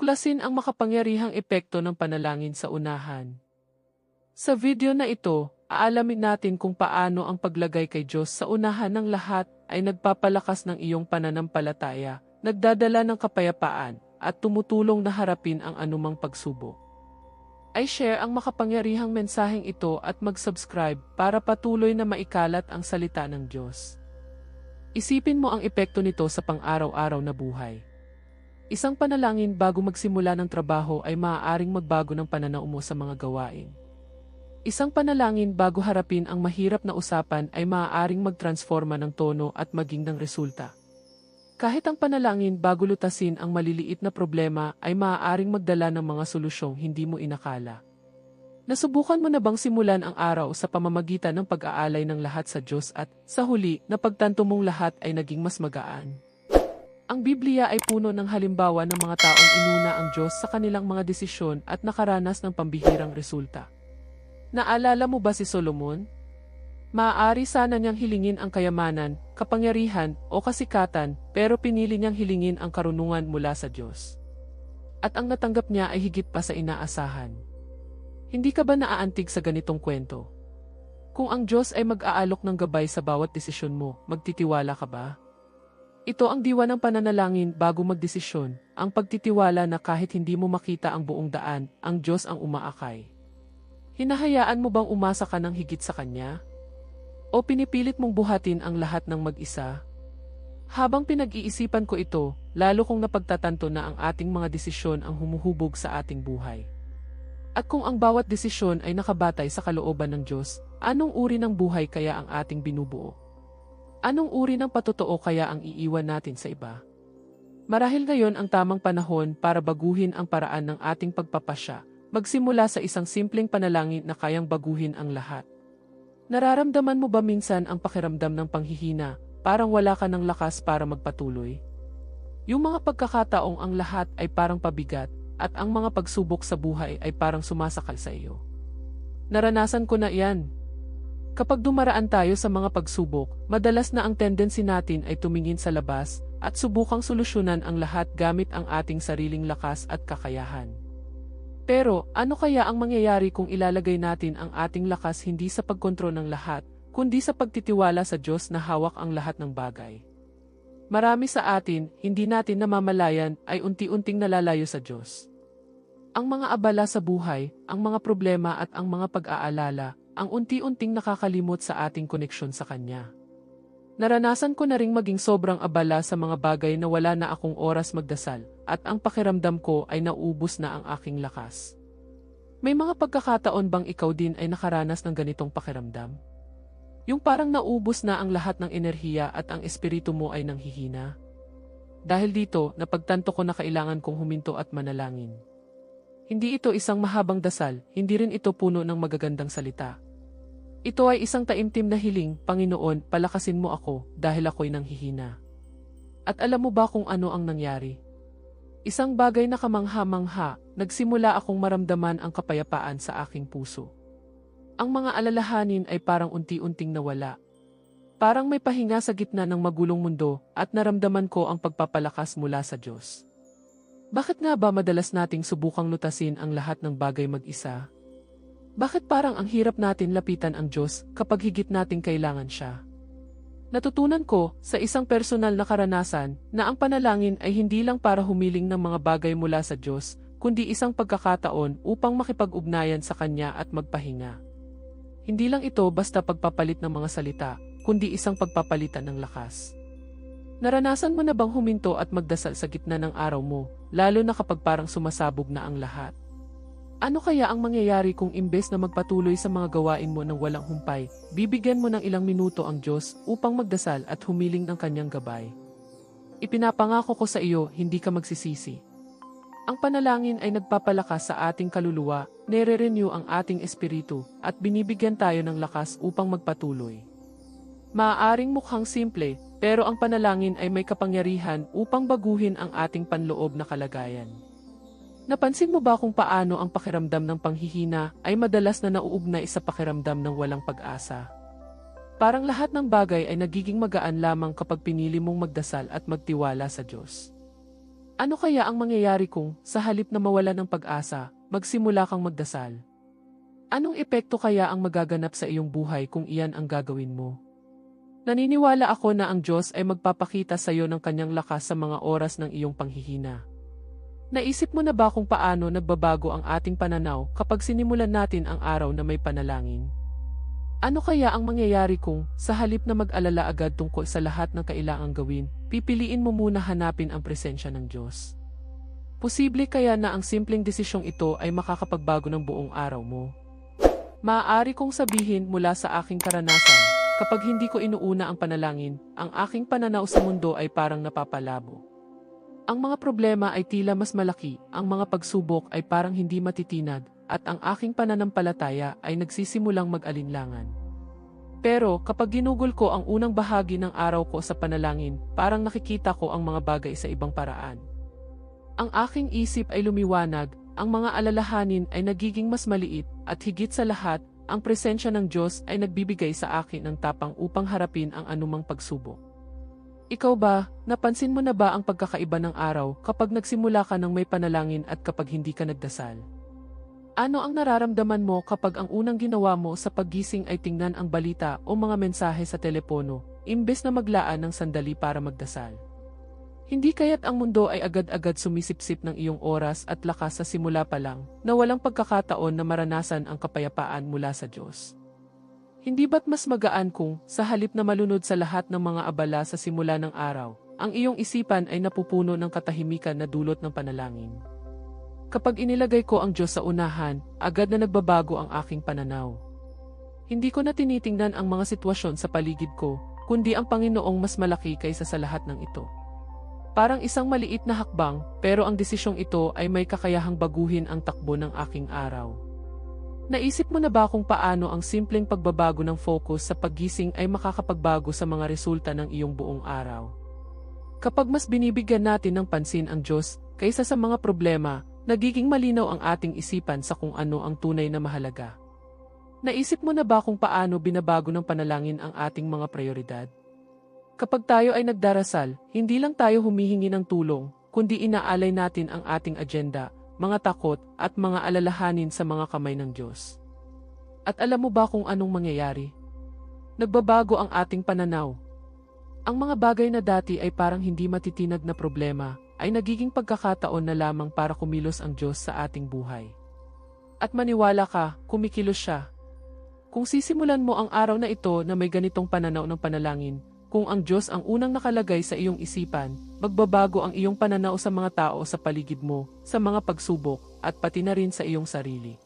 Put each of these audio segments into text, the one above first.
Tuklasin ang makapangyarihang epekto ng panalangin sa unahan. Sa video na ito, aalamin natin kung paano ang paglagay kay Diyos sa unahan ng lahat ay nagpapalakas ng iyong pananampalataya, nagdadala ng kapayapaan, at tumutulong na harapin ang anumang pagsubok. Ay share ang makapangyarihang mensaheng ito at mag-subscribe para patuloy na maikalat ang salita ng Diyos. Isipin mo ang epekto nito sa pang-araw-araw na buhay. Isang panalangin bago magsimula ng trabaho ay maaaring magbago ng pananaw mo sa mga gawain. Isang panalangin bago harapin ang mahirap na usapan ay maaaring magtransforma ng tono at maging ng resulta. Kahit ang panalangin bago lutasin ang maliliit na problema ay maaaring magdala ng mga solusyong hindi mo inakala. Nasubukan mo na bang simulan ang araw sa pamamagitan ng pag-aalay ng lahat sa Diyos at, sa huli, na pagtanto mong lahat ay naging mas magaan? Ang Biblia ay puno ng halimbawa ng mga taong inuna ang Diyos sa kanilang mga desisyon at nakaranas ng pambihirang resulta. Naalala mo ba si Solomon? Maaari sana niyang hilingin ang kayamanan, kapangyarihan, o kasikatan, pero pinili niyang hilingin ang karunungan mula sa Diyos. At ang natanggap niya ay higit pa sa inaasahan. Hindi ka ba naaantig sa ganitong kwento? Kung ang Diyos ay mag-aalok ng gabay sa bawat desisyon mo, magtitiwala ka ba? Ito ang diwa ng pananalangin bago magdesisyon, ang pagtitiwala na kahit hindi mo makita ang buong daan, ang Diyos ang umaakay. Hinahayaan mo bang umasa ka ng higit sa Kanya? O pinipilit mong buhatin ang lahat ng mag-isa? Habang pinag-iisipan ko ito, lalo kong napagtatanto na ang ating mga desisyon ang humuhubog sa ating buhay. At kung ang bawat desisyon ay nakabatay sa kalooban ng Diyos, anong uri ng buhay kaya ang ating binubuo? Anong uri ng patotoo kaya ang iiwan natin sa iba? Marahil ngayon ang tamang panahon para baguhin ang paraan ng ating pagpapasya, magsimula sa isang simpleng panalangin na kayang baguhin ang lahat. Nararamdaman mo ba minsan ang pakiramdam ng panghihina, parang wala ka ng lakas para magpatuloy? Yung mga pagkakataong ang lahat ay parang pabigat, at ang mga pagsubok sa buhay ay parang sumasakal sa iyo. Naranasan ko na iyan. Kapag dumaraan tayo sa mga pagsubok, madalas na ang tendency natin ay tumingin sa labas at subukang solusyonan ang lahat gamit ang ating sariling lakas at kakayahan. Pero ano kaya ang mangyayari kung ilalagay natin ang ating lakas hindi sa pagkontrol ng lahat, kundi sa pagtitiwala sa Diyos na hawak ang lahat ng bagay? Marami sa atin, hindi natin namamalayan, ay unti-unting nalalayo sa Diyos. Ang mga abala sa buhay, ang mga problema at ang mga pag-aalala, ang unti-unting nakakalimot sa ating koneksyon sa Kanya. Naranasan ko na ring maging sobrang abala sa mga bagay na wala na akong oras magdasal, at ang pakiramdam ko ay naubos na ang aking lakas. May mga pagkakataon bang ikaw din ay nakaranas ng ganitong pakiramdam? Yung parang naubos na ang lahat ng enerhiya at ang espiritu mo ay nanghihina? Dahil dito, napagtanto ko na kailangan kong huminto at manalangin. Hindi ito isang mahabang dasal, hindi rin ito puno ng magagandang salita, ito ay isang taimtim na hiling, Panginoon, palakasin mo ako dahil ako'y nanghihina. At alam mo ba kung ano ang nangyari? Isang bagay na kamangha-mangha, nagsimula akong maramdaman ang kapayapaan sa aking puso. Ang mga alalahanin ay parang unti-unting nawala. Parang may pahinga sa gitna ng magulong mundo at naramdaman ko ang pagpapalakas mula sa Diyos. Bakit nga ba madalas nating subukang lutasin ang lahat ng bagay mag-isa? Bakit parang ang hirap natin lapitan ang Diyos kapag higit nating kailangan siya? Natutunan ko sa isang personal na karanasan na ang panalangin ay hindi lang para humiling ng mga bagay mula sa Diyos, kundi isang pagkakataon upang makipag-ugnayan sa Kanya at magpahinga. Hindi lang ito basta pagpapalit ng mga salita, kundi isang pagpapalitan ng lakas. Naranasan mo na bang huminto at magdasal sa gitna ng araw mo, lalo na kapag parang sumasabog na ang lahat? Ano kaya ang mangyayari kung imbes na magpatuloy sa mga gawain mo ng walang humpay, bibigyan mo ng ilang minuto ang Diyos upang magdasal at humiling ng kanyang gabay? Ipinapangako ko sa iyo, hindi ka magsisisi. Ang panalangin ay nagpapalakas sa ating kaluluwa, nere-renew ang ating espiritu, at binibigyan tayo ng lakas upang magpatuloy. Maaaring mukhang simple, pero ang panalangin ay may kapangyarihan upang baguhin ang ating panloob na kalagayan. Napansin mo ba kung paano ang pakiramdam ng panghihina ay madalas na nauugnay sa pakiramdam ng walang pag-asa? Parang lahat ng bagay ay nagiging magaan lamang kapag pinili mong magdasal at magtiwala sa Diyos. Ano kaya ang mangyayari kung, sa halip na mawala ng pag-asa, magsimula kang magdasal? Anong epekto kaya ang magaganap sa iyong buhay kung iyan ang gagawin mo? Naniniwala ako na ang Diyos ay magpapakita sa iyo ng kanyang lakas sa mga oras ng iyong panghihina. Naisip mo na ba kung paano nagbabago ang ating pananaw kapag sinimulan natin ang araw na may panalangin? Ano kaya ang mangyayari kung, sa halip na mag-alala agad tungkol sa lahat ng kailangang gawin, pipiliin mo muna hanapin ang presensya ng Diyos? Posible kaya na ang simpleng desisyong ito ay makakapagbago ng buong araw mo? Maaari kong sabihin mula sa aking karanasan, kapag hindi ko inuuna ang panalangin, ang aking pananaw sa mundo ay parang napapalabo. Ang mga problema ay tila mas malaki, ang mga pagsubok ay parang hindi matitinag, at ang aking pananampalataya ay nagsisimulang mag-alinlangan. Pero kapag ginugol ko ang unang bahagi ng araw ko sa panalangin, parang nakikita ko ang mga bagay sa ibang paraan. Ang aking isip ay lumiwanag, ang mga alalahanin ay nagiging mas maliit, at higit sa lahat, ang presensya ng Diyos ay nagbibigay sa akin ng tapang upang harapin ang anumang pagsubok. Ikaw ba, napansin mo na ba ang pagkakaiba ng araw kapag nagsimula ka ng may panalangin at kapag hindi ka nagdasal? Ano ang nararamdaman mo kapag ang unang ginawa mo sa paggising ay tingnan ang balita o mga mensahe sa telepono, imbes na maglaan ng sandali para magdasal? Hindi kaya't ang mundo ay agad-agad sumisipsip ng iyong oras at lakas sa simula pa lang, na walang pagkakataon na maranasan ang kapayapaan mula sa Diyos. Hindi ba't mas magaan kung, sa halip na malunod sa lahat ng mga abala sa simula ng araw, ang iyong isipan ay napupuno ng katahimikan na dulot ng panalangin? Kapag inilagay ko ang Diyos sa unahan, agad na nagbabago ang aking pananaw. Hindi ko na tinitingnan ang mga sitwasyon sa paligid ko, kundi ang Panginoong mas malaki kaysa sa lahat ng ito. Parang isang maliit na hakbang, pero ang desisyong ito ay may kakayahang baguhin ang takbo ng aking araw. Naisip mo na ba kung paano ang simpleng pagbabago ng focus sa paggising ay makakapagbago sa mga resulta ng iyong buong araw? Kapag mas binibigyan natin ng pansin ang Diyos kaysa sa mga problema, nagiging malinaw ang ating isipan sa kung ano ang tunay na mahalaga. Naisip mo na ba kung paano binabago ng panalangin ang ating mga prioridad? Kapag tayo ay nagdarasal, hindi lang tayo humihingi ng tulong, kundi inaalay natin ang ating agenda, mga takot, at mga alalahanin sa mga kamay ng Diyos. At alam mo ba kung anong mangyayari? Nagbabago ang ating pananaw. Ang mga bagay na dati ay parang hindi matitinag na problema, ay nagiging pagkakataon na lamang para kumilos ang Diyos sa ating buhay. At maniwala ka, kumikilos siya. Kung sisimulan mo ang araw na ito na may ganitong pananaw ng panalangin, kung ang Diyos ang unang nakalagay sa iyong isipan, magbabago ang iyong pananaw sa mga tao sa paligid mo, sa mga pagsubok, at pati na rin sa iyong sarili.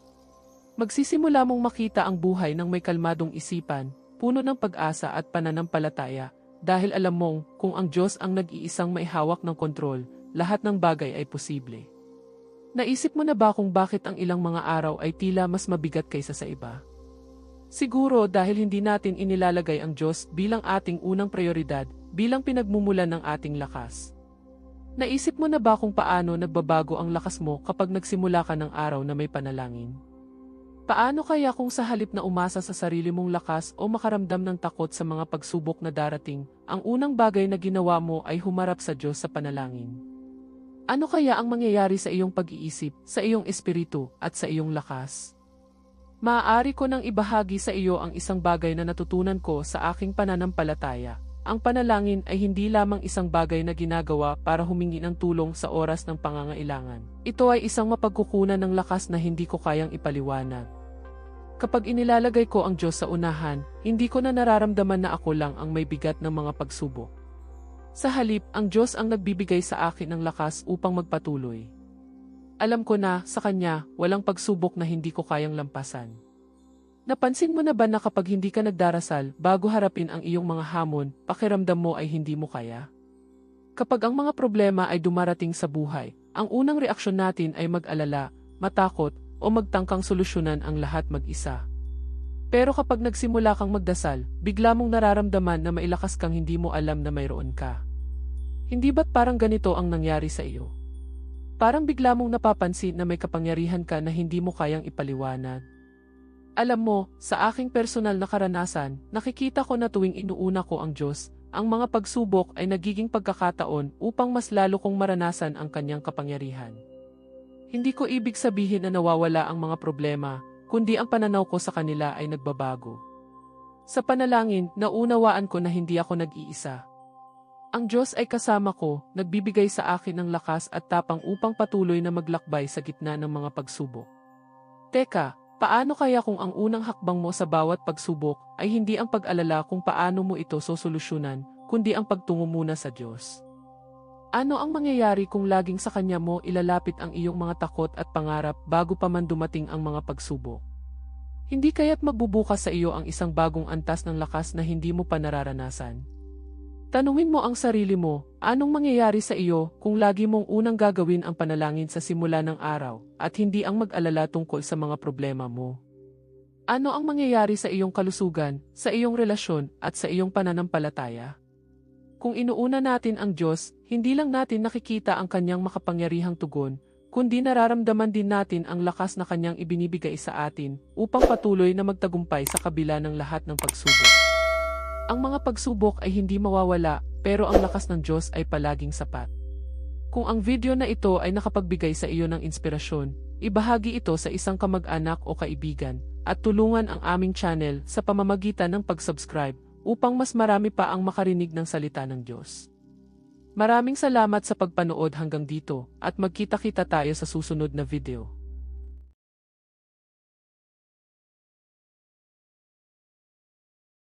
Magsisimula mong makita ang buhay ng may kalmadong isipan, puno ng pag-asa at pananampalataya, dahil alam mong kung ang Diyos ang nag-iisang may hawak ng kontrol, lahat ng bagay ay posible. Naisip mo na ba kung bakit ang ilang mga araw ay tila mas mabigat kaysa sa iba? Siguro dahil hindi natin inilalagay ang Diyos bilang ating unang prioridad, bilang pinagmumulan ng ating lakas. Naisip mo na ba kung paano nagbabago ang lakas mo kapag nagsimula ka ng araw na may panalangin? Paano kaya kung sa halip na umasa sa sarili mong lakas o makaramdam ng takot sa mga pagsubok na darating, ang unang bagay na ginawa mo ay humarap sa Diyos sa panalangin? Ano kaya ang mangyayari sa iyong pag-iisip, sa iyong espiritu, at sa iyong lakas? Maaari ko nang ibahagi sa iyo ang isang bagay na natutunan ko sa aking pananampalataya. Ang panalangin ay hindi lamang isang bagay na ginagawa para humingi ng tulong sa oras ng pangangailangan. Ito ay isang mapagkukunan ng lakas na hindi ko kayang ipaliwanag. Kapag inilalagay ko ang Diyos sa unahan, hindi ko na nararamdaman na ako lang ang may bigat ng mga pagsubok. Sa halip, ang Diyos ang nagbibigay sa akin ng lakas upang magpatuloy. Alam ko na, sa kanya, walang pagsubok na hindi ko kayang lampasan. Napansin mo na ba na kapag hindi ka nagdarasal, bago harapin ang iyong mga hamon, pakiramdam mo ay hindi mo kaya? Kapag ang mga problema ay dumarating sa buhay, ang unang reaksyon natin ay mag-alala, matakot, o magtangkang solusyonan ang lahat mag-isa. Pero kapag nagsimula kang magdasal, bigla mong nararamdaman na mailakas kang hindi mo alam na mayroon ka. Hindi ba't parang ganito ang nangyari sa iyo? Parang bigla mong napapansin na may kapangyarihan ka na hindi mo kayang ipaliwanag. Alam mo, sa aking personal na karanasan, nakikita ko na tuwing inuuna ko ang Diyos, ang mga pagsubok ay nagiging pagkakataon upang mas lalo kong maranasan ang kanyang kapangyarihan. Hindi ko ibig sabihin na nawawala ang mga problema, kundi ang pananaw ko sa kanila ay nagbabago. Sa panalangin, naunawaan ko na hindi ako nag-iisa. Ang Diyos ay kasama ko, nagbibigay sa akin ng lakas at tapang upang patuloy na maglakbay sa gitna ng mga pagsubok. Teka, paano kaya kung ang unang hakbang mo sa bawat pagsubok ay hindi ang pag-alala kung paano mo ito sosolusyunan, kundi ang pagtungo muna sa Diyos? Ano ang mangyayari kung laging sa Kanya mo ilalapit ang iyong mga takot at pangarap bago pa man dumating ang mga pagsubok? Hindi kaya't magbubukas sa iyo ang isang bagong antas ng lakas na hindi mo pa nararanasan? Tanungin mo ang sarili mo, anong mangyayari sa iyo kung lagi mong unang gagawin ang panalangin sa simula ng araw at hindi ang mag-alala tungkol sa mga problema mo? Ano ang mangyayari sa iyong kalusugan, sa iyong relasyon at sa iyong pananampalataya? Kung inuuna natin ang Diyos, hindi lang natin nakikita ang kanyang makapangyarihang tugon, kundi nararamdaman din natin ang lakas na kanyang ibinibigay sa atin upang patuloy na magtagumpay sa kabila ng lahat ng pagsubok. Ang mga pagsubok ay hindi mawawala, pero ang lakas ng Diyos ay palaging sapat. Kung ang video na ito ay nakapagbigay sa iyo ng inspirasyon, ibahagi ito sa isang kamag-anak o kaibigan, at tulungan ang aming channel sa pamamagitan ng pag-subscribe upang mas marami pa ang makarinig ng salita ng Diyos. Maraming salamat sa pagpanood hanggang dito at magkita-kita tayo sa susunod na video.